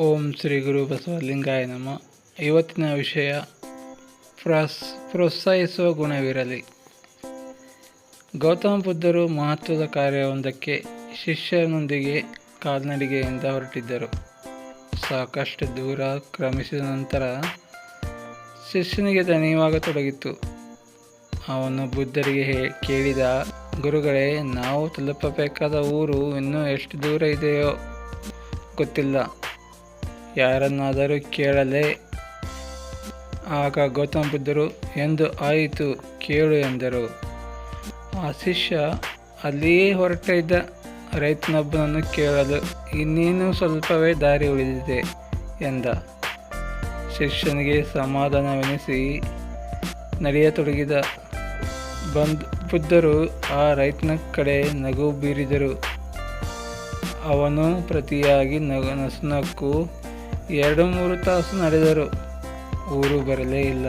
ಓಂ ಶ್ರೀ ಗುರು ಬಸವಲಿಂಗಾಯ ನಮ. ಇವತ್ತಿನ ವಿಷಯ ಪ್ರೋಸ್, ಪ್ರೋತ್ಸಾಹಿಸುವ ಗುಣವಿರಲಿ. ಗೌತಮ ಬುದ್ಧರು ಮಹತ್ವದ ಕಾರ್ಯವೊಂದಕ್ಕೆ ಶಿಷ್ಯನೊಂದಿಗೆ ಕಾಲ್ನಡಿಗೆಯಿಂದ ಹೊರಟಿದ್ದರು. ಸಾಕಷ್ಟು ದೂರ ಕ್ರಮಿಸಿದ ನಂತರ ಶಿಷ್ಯನಿಗೆ ದಣಿವಾಗತೊಡಗಿತು ಅವನು ಬುದ್ಧರಿಗೆ ಕೇಳಿದ, ಗುರುಗಳೇ, ನಾವು ತಲುಪಬೇಕಾದ ಊರು ಇನ್ನೂ ಎಷ್ಟು ದೂರ ಇದೆಯೋ ಗೊತ್ತಿಲ್ಲ. ಯಾರನ್ನಾದರೂ ಕೇಳಲೇ ಆಗ ಗೌತಮ ಬುದ್ಧರು ಎಂದು ಆಯಿತು, ಕೇಳು ಎಂದರು. ಆ ಶಿಷ್ಯ ಅಲ್ಲಿಯೇ ಹೊರಟ ಇದ್ದ ರೈತನೊಬ್ಬನನ್ನು ಕೇಳಲು, ಇನ್ನೇನು ಸ್ವಲ್ಪವೇ ದಾರಿ ಉಳಿದಿದೆ ಎಂದ. ಶಿಷ್ಯನಿಗೆ ಸಮಾಧಾನವೆನಿಸಿ ನಡೆಯತೊಡಗಿದ. ಬಂದ್ ಬುದ್ಧರು ಆ ರೈತನ ಕಡೆ ನಗು ಬೀರಿದರು. ಅವನು ಪ್ರತಿಯಾಗಿ ನಗು ನಸುನಕ್ಕು ಎರಡು ಮೂರು ತಾಸು ನಡೆದರು ಊರು ಬರಲೇ ಇಲ್ಲ.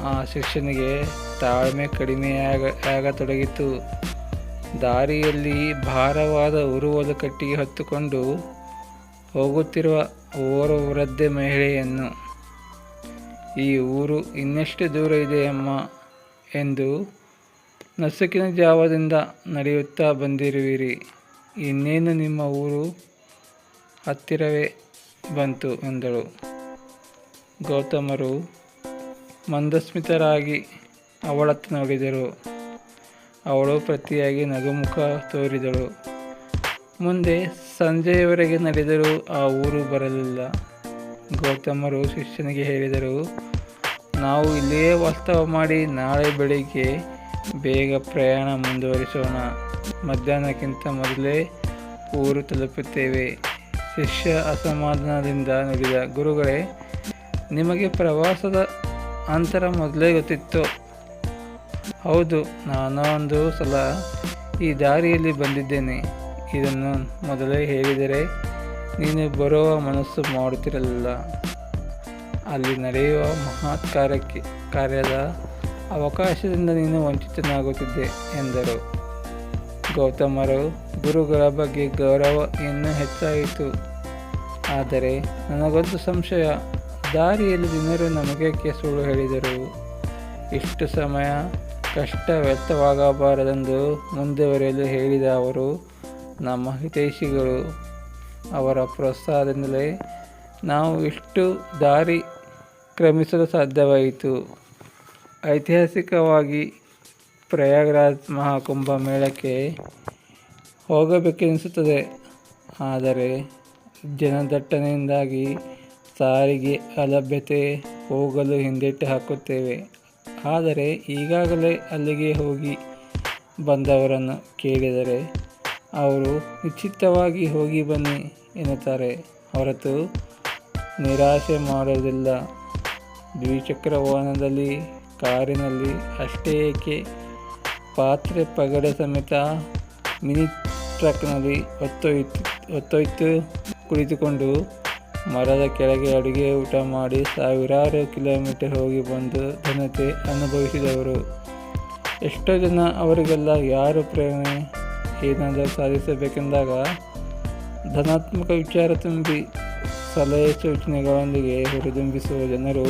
ಆ ಶಿಕ್ಷಣಿಗೆ ತಾಳ್ಮೆ ಕಡಿಮೆಯಾಗ ಆಗತೊಡಗಿತು. ದಾರಿಯಲ್ಲಿ ಭಾರವಾದ ಉರುವದ ಕಟ್ಟಿಗೆ ಹೊತ್ತುಕೊಂಡು ಹೋಗುತ್ತಿರುವ ಓರ್ವ ವೃದ್ಧೆ ಮಹಿಳೆಯನ್ನು ಈ ಊರು ಇನ್ನೆಷ್ಟು ದೂರ ಇದೆಯಮ್ಮ ಎಂದು ನಸುಕಿನ ಜಾವದಿಂದ ನಡೆಯುತ್ತಾ ಬಂದಿರುವಿರಿ. ಇನ್ನೇನು ನಿಮ್ಮ ಊರು ಹತ್ತಿರವೇ? ಬಂತು ಎಂದಳು. ಗೌತಮರು ಮಂದಸ್ಮಿತರಾಗಿ ಅವಳತ್ತ ನೋಡಿದರು. ಅವಳು ಪ್ರತಿಯಾಗಿ ನಗುಮುಖ ತೋರಿದಳು. ಮುಂದೆ ಸಂಜೆಯವರೆಗೆ ನಡೆದರೂ ಆ ಊರು ಬರಲಿಲ್ಲ. ಗೌತಮರು ಶಿಷ್ಯನಿಗೆ ಹೇಳಿದರು, ನಾವು ಇಲ್ಲಿಯೇ ವಾಸ್ತವ ಮಾಡಿ ನಾಳೆ ಬೆಳಿಗ್ಗೆ ಬೇಗ ಪ್ರಯಾಣ ಮುಂದುವರಿಸೋಣ. ಮಧ್ಯಾಹ್ನಕ್ಕಿಂತ ಮೊದಲೇ ಊರು ತಲುಪುತ್ತೇವೆ. ಶಿಷ್ಯ ಅಸಮಾಧಾನದಿಂದ ನುಡಿದ ಗುರುಗಳೇ, ನಿಮಗೆ ಪ್ರವಾಸದ ಅಂತರ ಮೊದಲೇ ಗೊತ್ತಿತ್ತು. ಹೌದು, ನಾನು ಒಂದು ಸಲ ಈ ದಾರಿಯಲ್ಲಿ ಬಂದಿದ್ದೇನೆ. ಇದನ್ನು ಮೊದಲೇ ಹೇಳಿದರೆ ನೀನು ಬರುವ ಮನಸ್ಸು ಮಾಡುತ್ತಿರಲಿಲ್ಲ. ಅಲ್ಲಿ ನಡೆಯುವ ಮಹತ್ ಕಾರ್ಯಕ್ಕೆ, ಕಾರ್ಯದ ಅವಕಾಶದಿಂದ ನೀನು ವಂಚಿತನಾಗುತ್ತಿದ್ದೆ, ಎಂದರು. ಗೌತಮರು ಗುರುಗಳ ಬಗ್ಗೆ ಗೌರವ ಇನ್ನೂ ಹೆಚ್ಚಾಯಿತು. ಆದರೆ ನನಗೊಂದು ಸಂಶಯ. ದಾರಿಯಲ್ಲಿ ಜನರು ನಮಗೇಕೆ ಸುಳ್ಳು ಹೇಳಿದರು. ಇಷ್ಟು ಸಮಯ ಕಷ್ಟ ವ್ಯರ್ಥವಾಗಬಾರದೆಂದು ಮುಂದುವರೆಯಲು ಹೇಳಿದ ಅವರು ನಮ್ಮ ಹಿತೈಷಿಗಳು. ಅವರ ಪ್ರೋತ್ಸಾಹದಿಂದಲೇ ನಾವು ಇಷ್ಟು ದಾರಿ ಕ್ರಮಿಸಲು ಸಾಧ್ಯವಾಯಿತು. ಐತಿಹಾಸಿಕವಾಗಿ ಪ್ರಯಾಗ್ರಾಜ್ ಮಹಾಕುಂಭ ಮೇಳಕ್ಕೆ ಹೋಗಬೇಕೆನಿಸುತ್ತದೆ. ಆದರೆ ಜನದಟ್ಟಣೆಯಿಂದಾಗಿ ಸಾರಿಗೆ ಅಲಭ್ಯತೆ ಹೋಗಲು ಹಿಂದೆಟ್ಟು ಹಾಕುತ್ತೇವೆ. ಆದರೆ ಈಗಾಗಲೇ ಅಲ್ಲಿಗೆ ಹೋಗಿ ಬಂದವರನ್ನು ಕೇಳಿದರೆ ಅವರು ನಿಶ್ಚಿತವಾಗಿ ಹೋಗಿ ಬನ್ನಿ ಎನ್ನುತ್ತಾರೆ. ಹೊರತು ನಿರಾಶೆ ಮಾಡೋದಿಲ್ಲ ದ್ವಿಚಕ್ರ ವಾಹನದಲ್ಲಿ, ಕಾರಿನಲ್ಲಿ ಅಷ್ಟೇ ಏಕೆ ಪಾತ್ರೆ ಪಗಡೆ ಸಮೇತ ಮಿನಿ ಟ್ರಕ್ನಲ್ಲಿ ಹೊತ್ತೊಯ್ತು ಹೊತ್ತೊಯ್ತು ಕುಳಿತುಕೊಂಡು ಮರದ ಕೆಳಗೆ ಅಡುಗೆ ಊಟ ಮಾಡಿ ಸಾವಿರಾರು ಕಿಲೋಮೀಟರ್ ಹೋಗಿ ಬಂದು ಘನತೆ ಅನುಭವಿಸಿದವರು. ಎಷ್ಟೋ ಜನ ಅವರಿಗೆಲ್ಲ ಯಾರು ಪ್ರೇರಣೆ ಏನಾದರೂ ಸಾಧಿಸಬೇಕೆಂದಾಗ ಧನಾತ್ಮಕ ವಿಚಾರ ತುಂಬಿ ಸಲಹೆ ಸೂಚನೆಗಳೊಂದಿಗೆ ಹುರಿದುಂಬಿಸುವ ಜನರು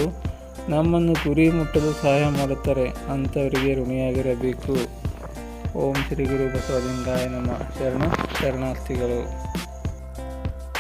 ನಮ್ಮನ್ನು ಗುರಿ ಮುಟ್ಟಲು ಸಹಾಯ ಮಾಡುತ್ತಾರೆ. ಅಂಥವರಿಗೆ ಋಣಿಯಾಗಿರಬೇಕು. ಓಂ ಶ್ರೀ ಗುರು ಬಸವಲಿಂಗಾಯ ನಮ್ಮ ಶರಣ ಶರಣಾರ್ಥಿಗಳು.